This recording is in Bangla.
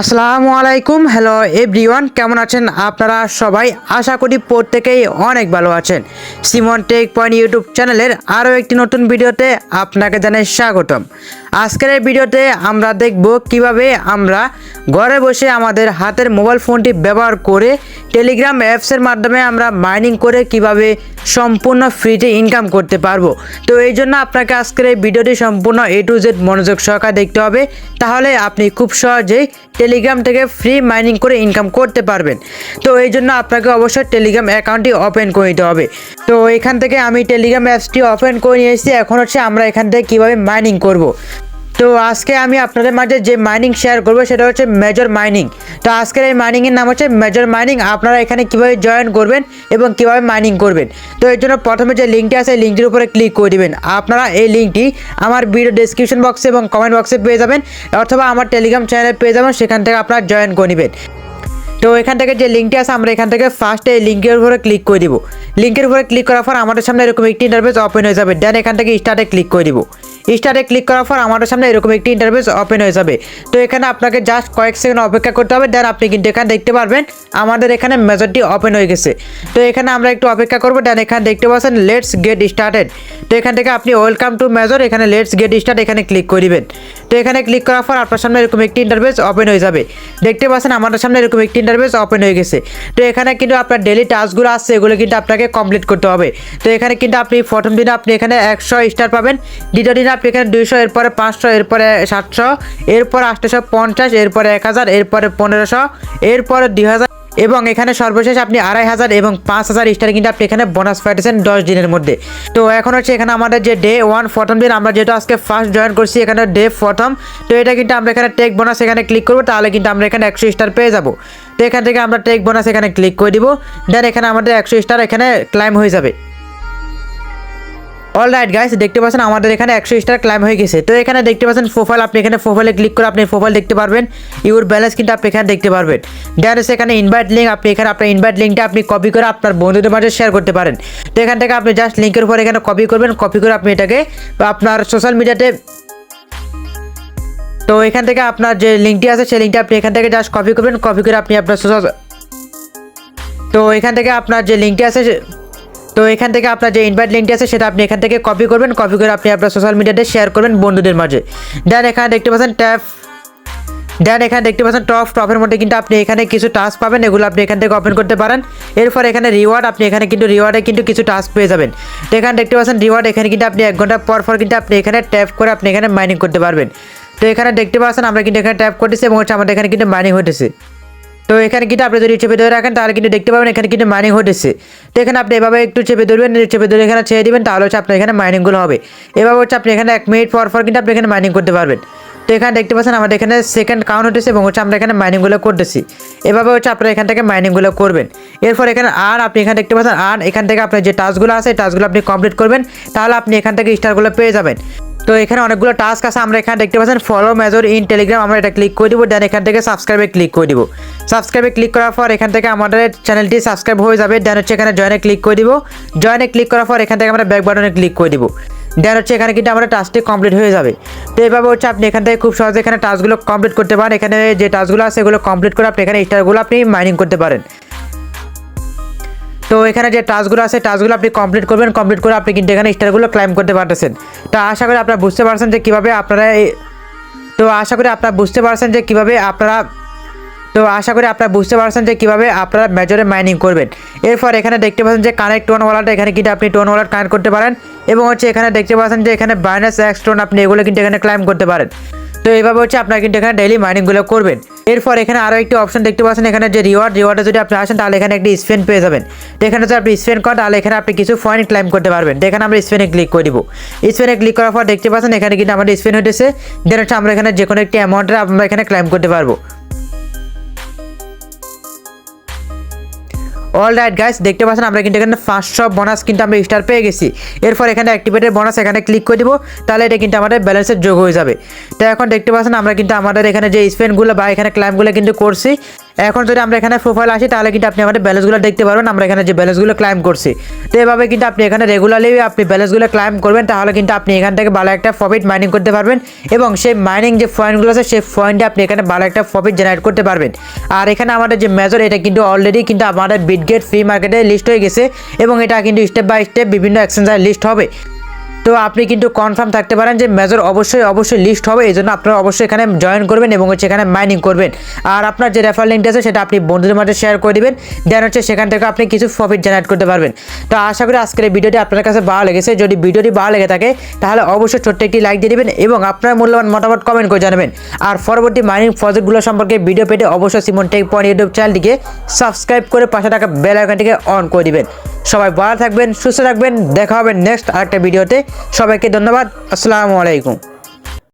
আসসালামু আলাইকুম। হ্যালো এভরিওয়ান কেমন আছেন আপনারা সবাই? আশা করি প্রত্যেকেই অনেক ভালো আছেন। সিমন টেক পয়েন্ট ইউটিউব চ্যানেলের আরও একটি নতুন ভিডিওতে আপনাকে জানাই স্বাগতম। আজকের এই ভিডিওতে আমরা দেখব কীভাবে আমরা ঘরে বসে আমাদের হাতের মোবাইল ফোনটি ব্যবহার করে টেলিগ্রাম অ্যাপসের মাধ্যমে আমরা মাইনিং করে কীভাবে সম্পূর্ণ ফ্রিতে ইনকাম করতে পারব। তো এই জন্য আপনাকে আজকের এই ভিডিওটি সম্পূর্ণ এ টু জেড মনোযোগ সহকারে দেখতে হবে। তাহলে আপনি খুব সহজেই টেলিগ্রাম থেকে ফ্রি মাইনিং করে ইনকাম করতে পারবেন। তো এই জন্য আপনাকে অবশ্যই টেলিগ্রাম অ্যাকাউন্টটি ওপেন করে নিতে হবে। তো এখান থেকে আমি টেলিগ্রাম অ্যাপসটি ওপেন করে নিয়ে এসেছি। এখন হচ্ছে আমরা এখান থেকে কীভাবে মাইনিং করব। তো আজকে আমি আপনাদের মাঝে যে মাইনিং শেয়ার করব সেটা হচ্ছে মেজর মাইনিং তো আজকের এই মাইনিংয়ের নাম হচ্ছে মেজর মাইনিং আপনারা এখানে কীভাবে জয়েন করবেন এবং কীভাবে মাইনিং করবেন? তো এর জন্য প্রথমে যে লিঙ্কটি আছে লিঙ্কটির উপরে ক্লিক করে দিবেন। আপনারা এই লিঙ্কটি আমার ভিডিও ডিসক্রিপশন বক্সে এবং কমেন্ট বক্সে পেয়ে যাবেন, অথবা আমার টেলিগ্রাম চ্যানেলে পেয়ে যাবেন, সেখান থেকে আপনারা জয়েন করে নেবেন। তো এখান থেকে যে লিঙ্কটি আছে, আমরা এখান থেকে ফার্স্টে এই লিঙ্কের উপরে ক্লিক করে দিব। লিঙ্কের উপরে ক্লিক করার পর আমাদের সামনে এরকম একটি ইন্টারভেস ওপেন হয়ে যাবে। দেন এখান থেকে স্টার্টে ক্লিক করে দিব। স্টার্টে ক্লিক করার পর আমাদের সামনে এরকম একটি ইন্টারভেস ওপেন হয়ে যাবে। তো এখানে আপনাকে জাস্ট কয়েক সেকেন্ড অপেক্ষা করতে হবে দেন আপনি কিন্তু এখানে দেখতে পারবেন আমাদের এখানে মেজরটি ওপেন হয়ে গেছে। তো এখানে আমরা একটু অপেক্ষা করব দেন এখানে দেখতে পাচ্ছেন লেটস গেট স্টার্টেড তো এখান থেকে আপনি ওয়েলকাম টু মেজর এখানে লেটস গেট স্টার্ট এখানে ক্লিক করে তো এখানে ক্লিক করার পর আপনার সামনে এরকম একটি ইন্টারভেস ওপেন হয়ে যাবে। দেখতে পাচ্ছেন আমাদের সামনে এরকম একটি ইন্টারভেস ওপেন হয়ে গেছে। তো এখানে কিন্তু আপনার ডেলি টাস্কগুলো আসছে এগুলো কিন্তু আপনাকে কমপ্লিট করতে হবে। তো এখানে কিন্তু আপনি প্রথম দিনে আপনি এখানে একশো স্টার পাবেন। দ্বিতীয় দিনে আপনি এখানে দুইশো, এরপরে পাঁচশো, এরপরে সাতশো, এরপরে আটশোশো পঞ্চাশ, এরপরে এক হাজার, এরপরে পনেরোশো, এরপরে দুই হাজার এবং এখানে সর্বশেষ আপনি আড়াই হাজার এবং পাঁচ হাজার স্টার কিন্তু আপনি এখানে বোনাস পাইতেছেন দশ দিনের মধ্যে। তো এখন হচ্ছে এখানে আমাদের যে ডে ওয়ান প্রথম দিন আমরা যেহেতু আজকে ফার্স্ট জয়েন করছি এখানে ডে প্রথম, তো এটা কিন্তু আমরা এখানে টেক বোনাস এখানে ক্লিক করব, তাহলে কিন্তু আমরা এখানে একশো স্টার পেয়ে যাব। তো এখান থেকে আমরা টেক বোনাস এখানে ক্লিক করে দিব দেন এখানে আমাদের একশো স্টার এখানে ক্লাইম হয়ে যাবে। অল রাইট গাইস দেখতে পাচ্ছেন আমাদের এখানে একশো স্টার ক্লাইম হয়ে গেছে। তো এখানে দেখতে পাচ্ছেন প্রোফাইল আপনি এখানে প্রোফাইলে ক্লিক করে আপনি প্রোফাইল দেখতে পারবেন। ইউর ব্যালেন্স কিন্তু আপনি এখানে দেখতে পারবেন। দেন এখানে ইনভাইট লিঙ্ক আপনি এখানে আপনার ইনভাইট লিঙ্কটা আপনি কপি করে আপনার বন্ধুদের মাঝে শেয়ার করতে পারেন। তো এখান থেকে আপনি জাস্ট লিঙ্কের উপর এখানে কপি করবেন কপি করে আপনি এটাকে আপনার সোশ্যাল মিডিয়াতে তো এখান থেকে আপনার যে লিঙ্কটি আছে, সেই লিঙ্কটা আপনি এখান থেকে জাস্ট কপি করবেন কপি করে আপনি আপনার সোশ্যাল তো এখান থেকে আপনার যে লিঙ্কটি আছে তো এখান থেকে আপনার যে ইনভাইট লিঙ্কটি আছে, সেটা আপনি এখান থেকে কপি করবেন। কপি করে আপনি আপনার সোশ্যাল মিডিয়াতে শেয়ার করবেন বন্ধুদের মাঝে। দেন এখানে দেখতে পাচ্ছেন ট্যাপ দেন এখানে দেখতে পাচ্ছেন টপ টপের মধ্যে কিন্তু আপনি এখানে কিছু টাস্ক পাবেন, এগুলো আপনি এখান থেকে ওপেন করতে পারেন। এরপর এখানে রিওয়ার্ড আপনি এখানে কিন্তু রিওয়ার্ডে কিন্তু কিছু টাস্ক পেয়ে যাবেন। তো এখানে দেখতে পাচ্ছেন রিওয়ার্ড এখানে কিন্তু আপনি এক ঘণ্টা পর পর কিন্তু আপনি এখানে ট্যাপ করে আপনি এখানে মাইনিং করতে পারবেন। তো এখানে দেখতে পাচ্ছেন আমরা কিন্তু এখানে ট্যাপ করতেছি এবং হচ্ছে আমাদের এখানে কিন্তু মাইনিং হতেছে তো এখানে কিন্তু আপনি যদি চেপে ধরে রাখেন, তাহলে কিন্তু দেখতে পাবেন এখানে কিন্তু মাইনিং হতেছে। তো এখানে আপনি এভাবে একটু চেপে ধরবেন চেপে ধরে এখানে ছেড়ে দেবেন, তাহলে হচ্ছে আপনার এখানে মাইনিংগুলো হবে। এভাবে হচ্ছে আপনি এখানে এক মিনিট পর পর কিন্তু আপনি এখানে মাইনিং করতে পারবেন। তো এখানে দেখতে পাচ্ছেন আমাদের এখানে সেকেন্ড কাউন্ট হতেছে এবং হচ্ছে আমরা এখানে মাইনিংগুলো করতেছি। এভাবে হচ্ছে আপনারা এখান থেকে মাইনিংগুলো করবেন। এরপর এখানে আর আপনি এখানে দেখতে পাচ্ছেন, আর এখান থেকে আপনার যে টাস্কগুলো আছে টাস্কগুলো আপনি কমপ্লিট করবেন, তাহলে আপনি এখান থেকে স্টারগুলো পেয়ে যাবেন। তো এখানে অনেকগুলো টাস্ক আছে, আমরা এখানে দেখতে পাচ্ছেন ফলো মেজর ইন টেলিগ্রাম আমরা এটা ক্লিক করে দিব দেন এখান থেকে সাবস্ক্রাইবে ক্লিক করে দিব। সাবস্ক্রাইবে ক্লিক করার পর এখান থেকে আমাদের চ্যানেলটি সাবস্ক্রাইব হয়ে যাবে দেন হচ্ছে এখানে জয়েনে ক্লিক করে দিব। জয়েনে ক্লিক করার পর এখান থেকে আমরা ব্যাক বাটনে ক্লিক করে দিব। দেন হচ্ছে এখানে কিন্তু আমাদের টাস্কটি কমপ্লিট হয়ে যাবে। তো এইভাবে হচ্ছে আপনি এখান থেকে খুব সহজে এখানে টাস্কগুলো কমপ্লিট করতে পারেন। এখানে যে টাস্কগুলো আছে সেগুলো কমপ্লিট করে আপনি এখানে স্টারগুলো আপনি মাইনিং করতে পারেন। তো এখানে যে টাস্কগুলো আছে টাস্কগুলো আপনি কমপ্লিট করবেন কমপ্লিট করে আপনি কিন্তু এখানে স্টারগুলো ক্লাইম করতে পারতেছেন। তো আশা করি আপনারা বুঝতে পারছেন যে কীভাবে আপনারা তো আশা করি আপনারা বুঝতে পারছেন যে কীভাবে আপনারা তো আশা করি আপনারা বুঝতে পারছেন যে কীভাবে আপনারা মেজরে মাইনিং করবেন। এরপর এখানে দেখতে পাচ্ছেন যে কানেক্ট টোন ওয়ালাটা এখানে কিন্তু আপনি টোন ওয়ালাট কানেক্ট করতে পারেন। এবং হচ্ছে এখানে দেখতে পাচ্ছেন যে এখানে বাইনাস এক্স টোন আপনি এগুলো কিন্তু এখানে ক্লাইম করতে পারেন। তো এইভাবে হচ্ছে আপনারা কিন্তু এখানে ডেইলি মাইনিংগুলো করবেন। এরপর এখানে আরও একটি অপশন দেখতে পাচ্ছেন, এখানে যে রিওয়ার্ড রিওয়ার্ডে যদি আপনি আসেন, তাহলে এখানে একটি স্পেন পেয়ে যাবেন। তো এখানে যদি আপনি স্পেন করেন, তাহলে এখানে আপনি কিছু পয়েন্ট ক্লাইম করতে পারবেন। তো এখানে আমরা স্পেনে ক্লিক করে দিব। স্পেনে ক্লিক করার পর দেখতে পাচ্ছেন, এখানে কিন্তু আমাদের স্পেন হতেছে দেন হচ্ছে আমরা এখানে যে কোনো একটি অ্যামাউন্টের আমরা এখানে ক্লাইম করতে পারব। অল রাইট গাইস দেখতে পাচ্ছেন, আমরা কিন্তু এখানে পাঁচশো বোনাস কিন্তু আমরা স্টার পেয়ে গেছি। এরপর এখানে অ্যাক্টিভেটেড বোনাস এখানে ক্লিক করে দিব, তাহলে এটা কিন্তু আমাদের ব্যালেন্সের যোগ হয়ে যাবে। তো এখন দেখতে পাচ্ছেন, আমরা কিন্তু আমাদের এখানে যে স্পেনগুলো বা এখানে ক্লাইমগুলো কিন্তু করছি এখন যদি আমরা এখানে প্রোফাইল আসি, তাহলে কিন্তু আপনি আমাদের ব্যালেন্সগুলো দেখতে পারবেন, আমরা এখানে যে ব্যালেন্সগুলো ক্লাইম করছি। তো এভাবে কিন্তু আপনি এখানে রেগুলারলি আপনি ব্যালেন্সগুলো ক্লাইম করবেন, তাহলে কিন্তু আপনি এখান থেকে ভালো একটা প্রফিট মাইনিং করতে পারবেন এবং সেই মাইনিং যে পয়েন্টগুলো আছে, সেই পয়েন্টে আপনি এখানে ভালো একটা প্রফিট জেনারেট করতে পারবেন। আর এখানে আমাদের যে মেজর এটা কিন্তু অলরেডি কিন্তু আমাদের বিটগেট ফ্রি মার্কেটে লিস্ট হয়ে গেছে এবং এটা কিন্তু স্টেপ বাই স্টেপ বিভিন্ন এক্সচেঞ্জার লিস্ট হবে। তো আপনি কিন্তু কনফার্ম থাকতে পারেন যে মেজর অবশ্যই অবশ্যই লিস্ট হবে, এই জন্য আপনারা অবশ্যই এখানে জয়েন করবেন এবং হচ্ছে এখানে মাইনিং করবেন। আর আপনার যে রেফার লিঙ্কটা আছে, সেটা আপনি বন্ধুদের মাঝে শেয়ার করে দেবেন। দেন হচ্ছে সেখান থেকে আপনি কিছু প্রফিট জেনারেট করতে পারবেন। তো আশা করি আজকের এই ভিডিওটি আপনার কাছে ভালো লেগেছে। যদি ভিডিওটি ভালো লেগে থাকে, তাহলে অবশ্যই ছোট্ট একটি লাইক দিয়ে দিবেন এবং আপনার মূল্যবান মতামত কমেন্ট করে জানাবেন। আর পরবর্তী মাইনিং প্রজেক্টগুলো সম্পর্কে ভিডিও পেতে অবশ্যই সিমন টেক পয়েন্ট ইউটিউব চ্যানেলটিকে সাবস্ক্রাইব করে পাশে থাকা বেল আইকনটিকে অন করে দিবেন। সবাই ভালো থাকবেন সুস্থ থাকবেন দেখা হবে নেক্সট আরেকটা ভিডিওতে সবাইকে ধন্যবাদ আসসালামু আলাইকুম।